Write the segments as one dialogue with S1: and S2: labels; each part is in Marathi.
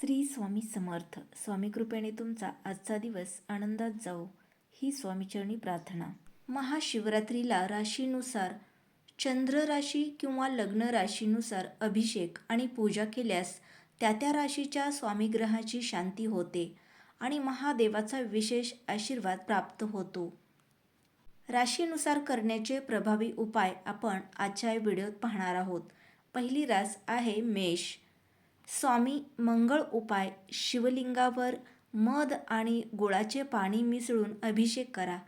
S1: श्री स्वामी समर्थ. स्वामी कृपेने तुमचा आजचा दिवस आनंदात जाओ ही स्वामीचरणी प्रार्थना. महाशिवरात्रीला राशीनुसार चंद्र राशी किंवा लग्न राशीनुसार अभिषेक आणि पूजा केल्यास त्या त्या राशीच्या स्वामीग्रहाची शांती होते आणि महादेवाचा विशेष आशीर्वाद प्राप्त होतो. राशीनुसार करण्याचे प्रभावी उपाय आपण आजच्या व्हिडिओत पाहणार आहोत. पहिली रास आहे मेष. स्वामी मंगळ उपाय शिवलिंगावर मध आणि गुळाचे पाणी मिसळून अभिषेक करा.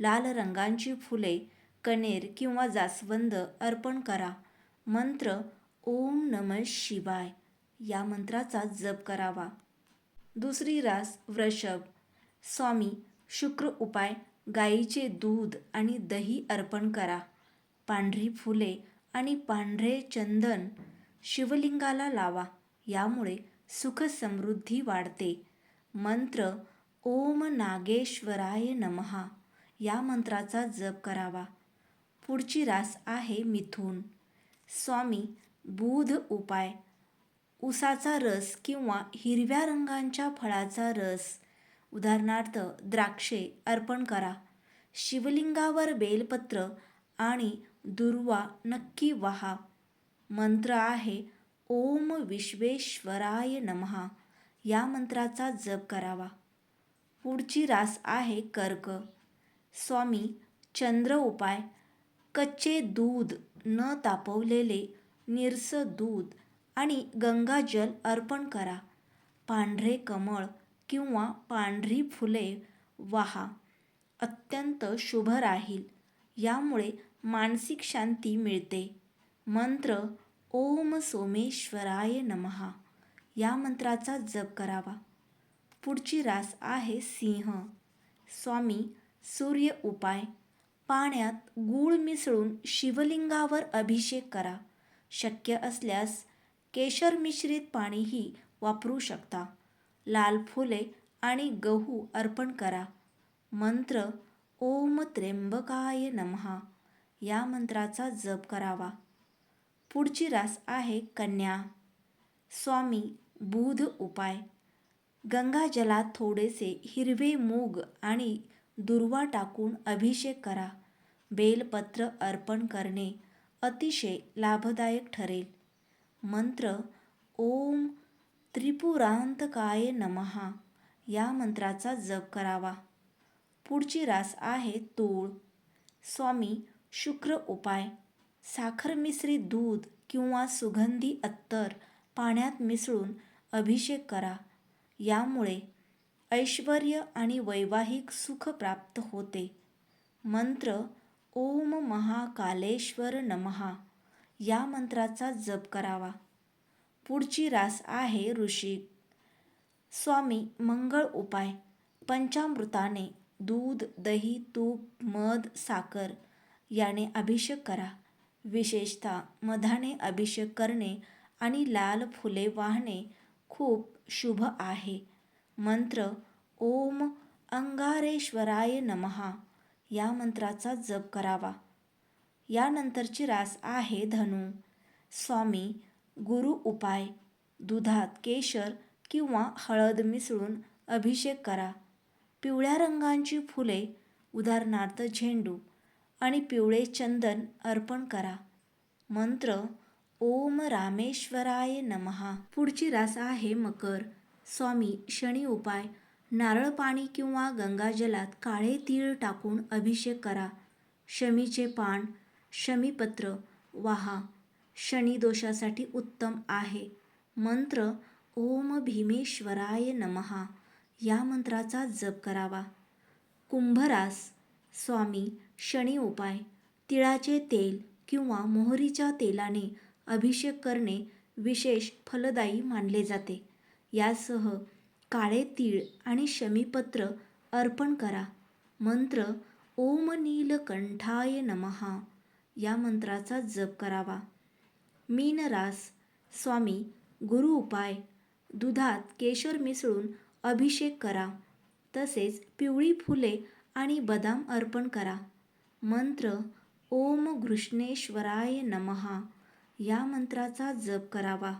S1: लाल रंगांची फुले कनेर किंवा जास्वंद अर्पण करा. मंत्र ओम नम शिवाय या मंत्राचा जप करावा. दुसरी रास वृषभ. स्वामी शुक्र उपाय गाईचे दूध आणि दही अर्पण करा. पांढरी फुले आणि पांढरे चंदन शिवलिंगाला लावा. यामुळे सुख समृद्धी वाढते. मंत्र ओम नागेश्वराय नमहा या मंत्राचा जप करावा. पुढची रास आहे मिथून. स्वामी बुध उपाय. उसाचा रस किंवा हिरव्या रंगांच्या फळाचा रस. उदाहरणार्थ द्राक्षे अर्पण करा. शिवलिंगावर बेलपत्र आणि दुर्वा नक्की वहा. मंत्र आहे ओम विश्वेश्वराय नमहा. या मंत्राचा जप करावा. पुढची रास आहे कर्क. स्वामी चंद्र उपाय. कच्चे दूध न तापवलेले निरस दूध आणि गंगाजल अर्पण करा. पांढरे कमळ किंवा पांढरी फुले वाहा. अत्यंत शुभ राहील. यामुळे मानसिक शांती मिळते. मंत्र ओम सोमेश्वराय नमहा. या मंत्राचा जप करावा. पुढची रास आहे सिंह. स्वामी सूर्य उपाय. पाण्यात गूळ मिसळून शिवलिंगावर अभिषेक करा. शक्य असल्यास केशर मिश्रित पाणीही वापरू शकता. लाल फुले आणि गहू अर्पण करा. मंत्र ओम त्र्यंबकाय नमहा. या मंत्राचा जप करावा. पुढची रास आहे कन्या. स्वामी बुध उपाय. गंगाजलात थोडेसे हिरवे मूग आणि दुर्वा टाकून अभिषेक करा. बेलपत्र अर्पण करणे अतिशय लाभदायक ठरेल. मंत्र ओम त्रिपुरांतकाय नमहा या मंत्राचा जप करावा. पुढची रास आहे तूळ. स्वामी शुक्र उपाय. साखर मिश्रित दूध किंवा सुगंधी अत्तर पाण्यात मिसळून अभिषेक करा. यामुळे ऐश्वर आणि वैवाहिक सुख प्राप्त होते. मंत्र ओम महाकालेश्वर नमहा या मंत्राचा जप करावा. पुढची रास आहे ऋषिक स्वामी मंगळ उपाय. पंचामृताने दूध दही तूप मध साखर याने अभिषेक करा. विशेषतः मधाने अभिषेक करणे आणि लाल फुले वाहणे खूप शुभ आहे. मंत्र ओम अंगारेश्वराय नमहा या मंत्राचा जप करावा. यानंतरची रास आहे धनु. स्वामी गुरु उपाय दुधात केशर किंवा हळद मिसळून अभिषेक करा. पिवळ्या रंगांची फुले उदाहरणार्थ झेंडू आणि पिवळे चंदन अर्पण करा. मंत्र ओम रामेश्वराय नमहा पुढची रास आहे मकर. स्वामी शनी उपाय. नारळ पाणी किंवा गंगाजलात काळे तीळ टाकून अभिषेक करा. शमीचे पान शमीपत्र वाहा. शनी दोषासाठी उत्तम आहे. मंत्र ओम भीमेश्वराय नमहा या मंत्राचा जप करावा. कुंभरास. स्वामी शनी उपाय तिळाचे तेल किंवा मोहरीच्या तेलाने अभिषेक करणे विशेष फलदायी मानले जाते. यासह काळे तीळ आणि शमीपत्र अर्पण करा. मंत्र ओम नीलकंठाय नमहा या मंत्राचा जप करावा. मीनरास स्वामी गुरु उपाय दुधात केशर मिसळून अभिषेक करा. तसेच पिवळी फुले आणि बदाम अर्पण करा. मंत्र ओम घृष्णेश्वराय नमहा या मंत्राचा जप करावा.